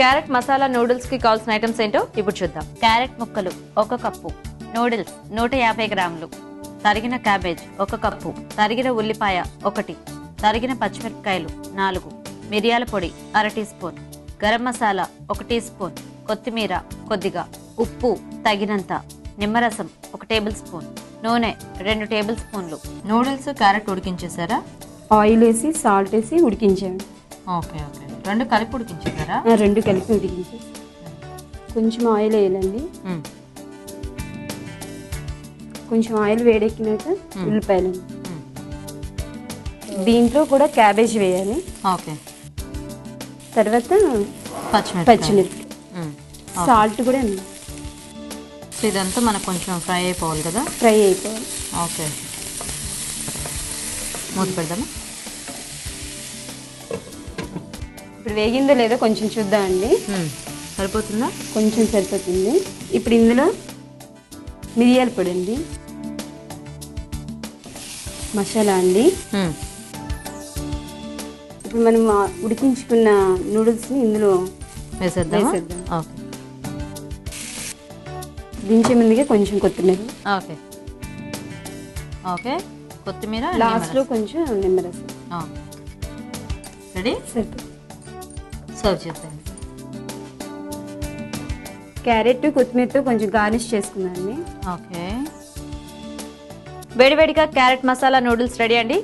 Carrot masala నూడిల్స్కి కావాల్సిన items ఏంటో ఇప్పుడు చూద్దాం. క్యారెట్ ముక్కలు ఒక కప్పు. నూడిల్స్ నూట యాభై గ్రాములు. తరిగిన క్యాబేజ్ ఒక కప్పు. తరిగిన ఉల్లిపాయ ఒకటి. తరిగిన పచ్చిమిరపకాయలు నాలుగు. మిరియాల పొడి అర టీ స్పూన్. గరం మసాలా ఒక టీ స్పూన్. కొత్తిమీర కొద్దిగా. ఉప్పు తగినంత. నిమ్మరసం ఒక టేబుల్ స్పూన్. నూనె రెండు టేబుల్ స్పూన్లు. నూడిల్స్ క్యారెట్ ఉడికించేసారా ఆయిల్ వేసి సాల్ట్ వేసి ఉడికించాను ఓకే ఓకే. రెండు కలిపి ఉడికించేసారా ఆ, రెండు కలిపి ఉడికించేసి కొంచెం ఆయిల్ వేయాలండి. కొంచెం ఆయిల్ వేడెక్కినాక ఉల్లిపాయలు. దీంట్లో కూడా క్యాబేజ్ వేయాలి. ఓకే. తర్వాత పచ్చిమిరపకాయ. సాల్ట్ కూడా ఉంది. సో ఇదంతా మనకు కొంచెం ఫ్రై అయిపోవాలి కదా? ఫ్రై అయిపోవాలి. ఓకే. మూత పెడదామా? ఇప్పుడు వేగిందో లేదో కొంచెం చూద్దామండి సరిపోతుందా? కొంచెం సరిపోతుంది. ఇప్పుడు ఇందులో మిరియాల పొడి అండి. మసాలా అండి. ఇప్పుడు మనం ఉడికించుకున్న నూడిల్స్ని ఇందులో వేసేద్దాం. ఓకే. దించే ముందుగా కొంచెం కొత్తిమీర. ఓకే. ఓకే. కొత్తిమీర లాస్ట్లో కొంచెం నిమ్మరసం. రెడీ? సరిపోతుంది. సర్వ్ చేద్దాం క్యారెట్ కొత్తిమీరతో కొంచెం గార్నిష్ చేసుకుందామండి. ఓకే వేడివేడిగా క్యారెట్ మసాలా నూడిల్స్ రెడీ అండి?